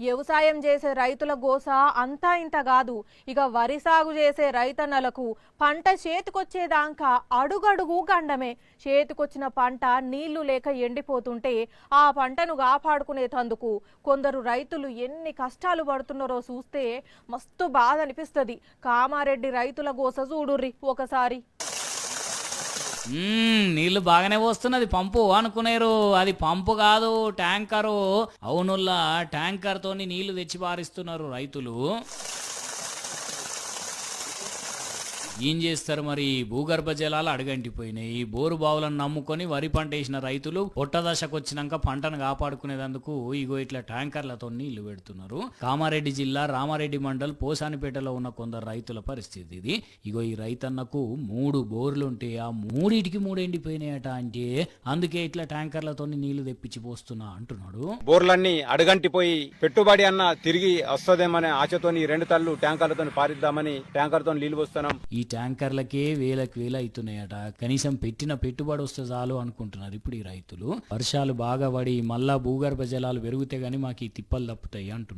వ్యవసాయం చేసే రైతుల గోస అంతా ఇంత కాదు. ఇక వరి సాగు చేసే రైతన్నలకు పంట చేతికొచ్చేదాకా అడుగడుగు గండమే. చేతికొచ్చిన పంట నీళ్ళు లేక ఎండిపోతుంటే ఆ పంటను కాపాడుకునేటందుకు కొందరు రైతులు ఎన్ని కష్టాలు పడుతున్నారో చూస్తే మస్తు బాధ అనిపిస్తుంది. కామారెడ్డి రైతుల గోస చూడుర్రి ఒకసారి. నీళ్ళు బాగానే వస్తున్నది పంపు అనుకునేరు. అది పంపు కాదు ట్యాంకరు. అవునుల్లా ట్యాంకర్ తోని నీళ్ళు తెచ్చి పారిస్తున్నారు రైతులు. ఏం చేస్తారు మరి? భూగర్భ జలాలు అడుగంటిపోయినాయి. బోరు బావులను నమ్ముకొని వరి పంట వేసిన రైతులు పొట్ట దశకు వచ్చినాక పంటను కాపాడుకునేందుకు ఇగో ఇట్లా ట్యాంకర్లతో నీళ్ళు పెడుతున్నారు. కామారెడ్డి జిల్లా రామారెడ్డి మండల్ పోసానిపేటలో ఉన్న కొందరు రైతుల పరిస్థితి ఇది. ఇగో ఈ రైతన్నకు మూడు బోర్లు ఉంటే ఆ మూడిటికి మూడు ఎండిపోయినాయట అంటే అందుకే ఇట్లా ట్యాంకర్లతో నీళ్ళు తెప్పించి పోస్తున్నా అంటున్నాడు. బోర్లన్నీ అడుగంటిపోయి పెట్టుబడి అన్న తిరిగి వస్తుందేమనే ఆశతోని రెండు తల్లు ట్యాంకర్లతో పారిద్దామని ట్యాంకర్తో నీళ్ళు పోస్తున్నాం. ఈ ట్యాంకర్లకే వేలకు వేల అవుతున్నాయట. కనీసం పెట్టిన పెట్టుబడి వస్తే చాలు అనుకుంటున్నారు ఇప్పుడు ఈ రైతులు. వర్షాలు బాగా పడి మళ్ళా భూగర్భ జలాలు పెరిగితే గానీ మాకు ఈ తిప్పలు తప్పుతాయి అంటున్నారు.